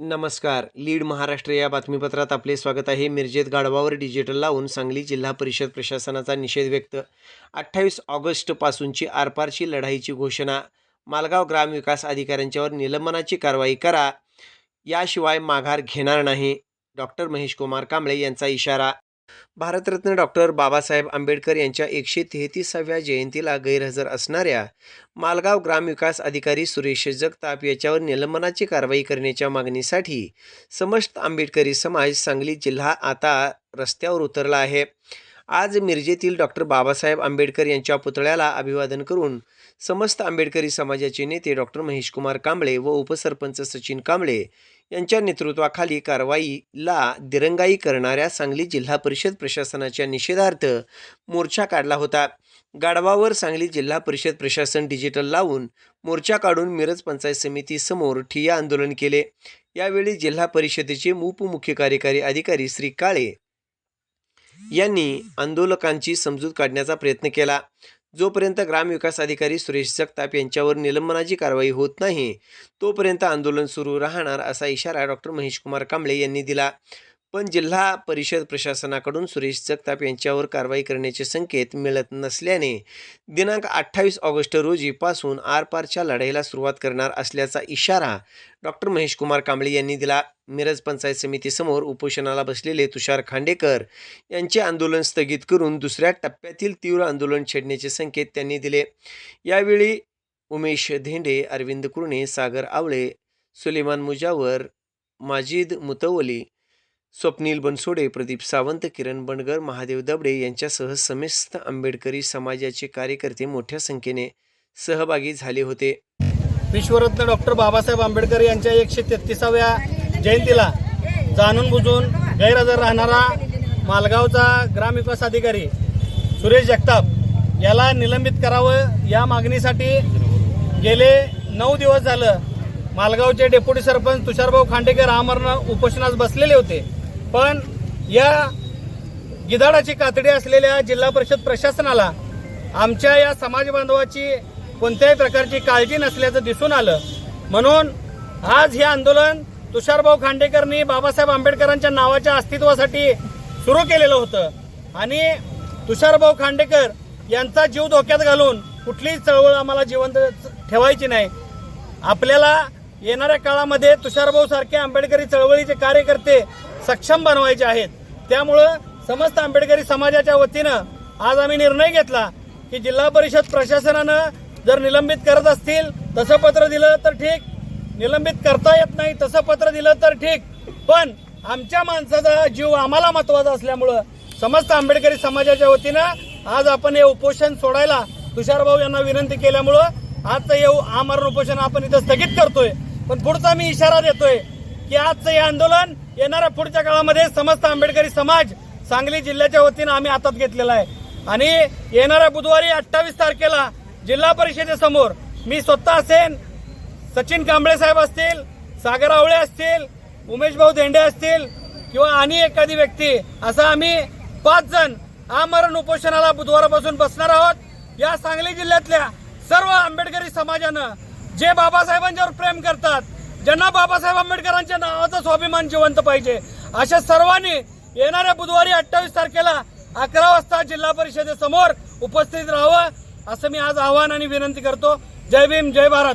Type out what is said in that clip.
नमस्कार. लीड महाराष्ट्र या बातमीपत्रात आपले स्वागत आहे. मिरजेत गाढवावर डिजिटल लावून सांगली जिल्हा परिषद प्रशासनाचा निषेध व्यक्त. अठ्ठावीस ऑगस्टपासूनची आरपारची लढाईची घोषणा. मालगाव ग्रामविकास अधिकाऱ्यांच्यावर निलंबनाची कारवाई करा. याशिवाय माघार घेणार नाही. डॉक्टर महेश कुमार कांबळे यांचा इशारा. भारतरत्न डॉक्टर बाबासाहेब आंबेडकर यांच्या एकशे तेहतीसाव्या जयंतीला गैरहजर असणाऱ्या मालगाव ग्रामविकास अधिकारी सुरेश जगताप याच्यावर निलंबनाची कारवाई करण्याच्या मागणीसाठी समस्त आंबेडकरी समाज सांगली जिल्हा आता रस्त्यावर उतरला आहे. आज मिरजेतील डॉक्टर बाबासाहेब आंबेडकर यांच्या पुतळ्याला अभिवादन करून समस्त आंबेडकरी समाजाचे नेते डॉक्टर महेशकुमार कांबळे व उपसरपंच सचिन कांबळे यांच्या नेतृत्वाखाली कारवाईला दिरंगाई करणाऱ्या सांगली जिल्हा परिषद प्रशासनाच्या निषेधार्थ मोर्चा काढला होता. गाढवावर सांगली जिल्हा परिषद प्रशासन डिजिटल लावून मोर्चा काढून मिरज पंचायत समितीसमोर ठिय्या आंदोलन केले. यावेळी जिल्हा परिषदेचे उपमुख्य कार्यकारी अधिकारी श्री काळे यांनी आंदोलकांची समजूत काढण्याचा प्रयत्न केला. जोपर्यंत ग्रामविकास अधिकारी सुरेश जगताप यांच्यावर निलंबनाची कारवाई होत नाही तोपर्यंत आंदोलन सुरू राहणार असा इशारा डॉक्टर महेशकुमार कांबळे यांनी दिला. पण जिल्हा परिषद प्रशासनाकडून सुरेश जगताप यांच्यावर कारवाई करण्याचे संकेत मिळत नसल्याने दिनांक अठ्ठावीस ऑगस्ट रोजीपासून आरपारच्या लढाईला सुरुवात करणार असल्याचा इशारा डॉक्टर महेशकुमार कांबळे यांनी दिला. मिरज पंचायत समितीसमोर उपोषणाला बसलेले तुषार खांडेकर यांचे आंदोलन स्थगित करून दुसऱ्या टप्प्यातील तीव्र आंदोलन छेडण्याचे संकेत त्यांनी दिले. यावेळी उमेश धेंडे अरविंद कुरणे सागर आवळे सुलेमान मुजावर माजिद मुतवली स्वप्नील बनसोडे प्रदीप सावंत किरण बनगर महादेव दबडे यांच्यासह समस्त आंबेडकरी समाजाचे कार्यकर्ते मोठ्या संख्येने सहभागी झाले होते. विश्वरत्न डॉक्टर बाबासाहेब आंबेडकर यांच्या एकशे तेहतीसाव्या जयंतीला जाणून बुजून गैरहजर राहणारा मालगावचा ग्रामविकास अधिकारी सुरेश जगताप याला निलंबित करावं या मागणीसाठी गेले नऊ दिवस झालं मालगावचे डेप्युटी सरपंच तुषारभाऊ खांडेकर आमरण उपोषणास बसलेले होते. पण या गिधाडाची कातडी असलेल्या जिल्हा परिषद प्रशासनाला आमच्या या समाज बांधवाची कोणत्याही प्रकारची काळजी नसल्याचं दिसून आलं. म्हणून आज हे आंदोलन तुषारभाऊ खांडेकरनी बाबासाहेब आंबेडकरांच्या नावाच्या अस्तित्वासाठी सुरू केलेलं होतं. आणि तुषारभाऊ खांडेकर यांचा जीव धोक्यात घालून कुठलीही चळवळ आम्हाला जिवंत ठेवायची नाही. आपल्याला येणाऱ्या काळामध्ये तुषारभाऊ सारखे आंबेडकरी चळवळीचे कार्यकर्ते सक्षम बनवायचे आहेत. त्यामुळं समस्त आंबेडकरी समाजाच्या वतीनं आज आम्ही निर्णय घेतला की जिल्हा परिषद प्रशासनानं जर निलंबित करत असतील तसं पत्र दिलं तर ठीक. निलंबित करता येत नाही तसं पत्र दिलं तर ठीक. पण आमच्या माणसाचा जीव आम्हाला महत्त्वाचा असल्यामुळं समस्त आंबेडकरी समाजाच्या वतीनं आज आपण हे उपोषण सोडायला तुषारभाऊ यांना विनंती केल्यामुळं आजचं हे आमरण उपोषण आपण इथं स्थगित करतोय. पण पुढचा मी इशारा देतोय की आजचं हे आंदोलन येणाऱ्या पुढच्या काळामध्ये समस्त आंबेडकरी समाज सांगली जिल्ह्याच्या वतीनं आम्ही हातात घेतलेला आहे. आणि येणाऱ्या बुधवारी अठ्ठावीस तारखेला जिल्हा परिषदेसमोर मी स्वतः असेन सचिन कांबळे साहेब असतील सागर आवळे असतील उमेश भाऊ धेंडे असतील किंवा आणि एखादी व्यक्ती असं आम्ही पाच जण आमरण उपोषणाला बुधवारपासून बसणार आहोत. या सांगली जिल्ह्यातल्या सर्व आंबेडकरी समाजानं जे बाबासाहेबांच्यावर प्रेम करतात ज्यांना बाबासाहेब आंबेडकरांच्या नावाचा स्वाभिमान जिवंत पाहिजे अशा सर्वांनी येणाऱ्या बुधवारी अठ्ठावीस तारखेला अकरा वाजता जिल्हा परिषदेसमोर उपस्थित राहावं असं मी आज आवाहन आणि विनंती करतो. जय भीम जय भारत.